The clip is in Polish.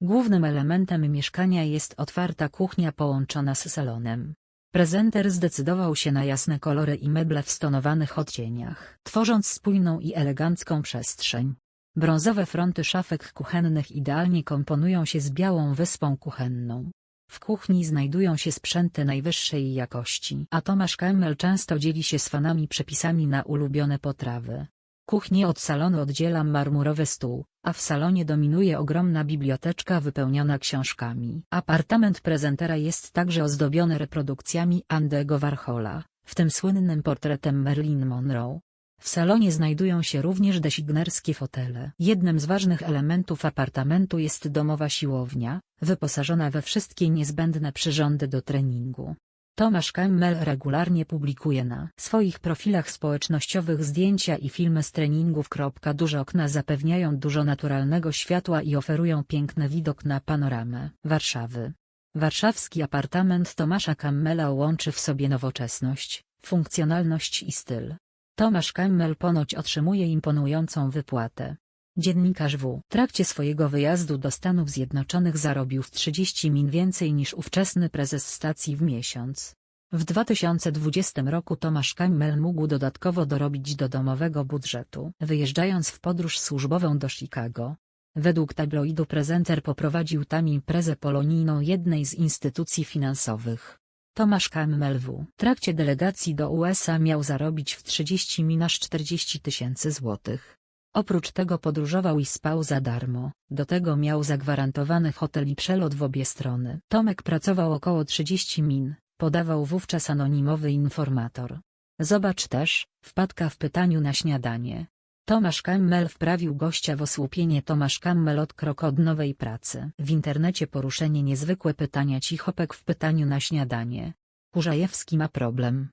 Głównym elementem mieszkania jest otwarta kuchnia połączona z salonem. Prezenter zdecydował się na jasne kolory i meble w stonowanych odcieniach, tworząc spójną i elegancką przestrzeń. Brązowe fronty szafek kuchennych idealnie komponują się z białą wyspą kuchenną. W kuchni znajdują się sprzęty najwyższej jakości, a Tomasz Kemmel często dzieli się z fanami przepisami na ulubione potrawy. Kuchnię od salonu oddziela marmurowy stół, a w salonie dominuje ogromna biblioteczka wypełniona książkami. Apartament prezentera jest także ozdobiony reprodukcjami Andy'ego Warhola, w tym słynnym portretem Marilyn Monroe. W salonie znajdują się również designerskie fotele. Jednym z ważnych elementów apartamentu jest domowa siłownia, wyposażona we wszystkie niezbędne przyrządy do treningu. Tomasz Kemmel regularnie publikuje na swoich profilach społecznościowych zdjęcia i filmy z treningów. Duże okna zapewniają dużo naturalnego światła i oferują piękny widok na panoramę Warszawy. Warszawski apartament Tomasza Kemmela łączy w sobie nowoczesność, funkcjonalność i styl. Tomasz Kemmel ponoć otrzymuje imponującą wypłatę. Dziennikarz W. trakcie swojego wyjazdu do Stanów Zjednoczonych zarobił w 30 min więcej niż ówczesny prezes stacji w miesiąc. W 2020 roku Tomasz Kemmel mógł dodatkowo dorobić do domowego budżetu, wyjeżdżając w podróż służbową do Chicago. Według tabloidu prezenter poprowadził tam imprezę polonijną jednej z instytucji finansowych. Tomasz Kemmel w trakcie delegacji do USA miał zarobić w 30 min aż 40 tysięcy złotych. Oprócz tego podróżował i spał za darmo, do tego miał zagwarantowany hotel i przelot w obie strony. Tomek pracował około 30 min, podawał wówczas anonimowy informator. Zobacz też, wpadka w pytaniu na śniadanie. Tomasz Kemmel wprawił gościa w osłupienie Tomasz Kemmel od krok od nowej pracy. W internecie poruszenie niezwykłe pytania Cichopek w pytaniu na śniadanie. Kurzajewski ma problem.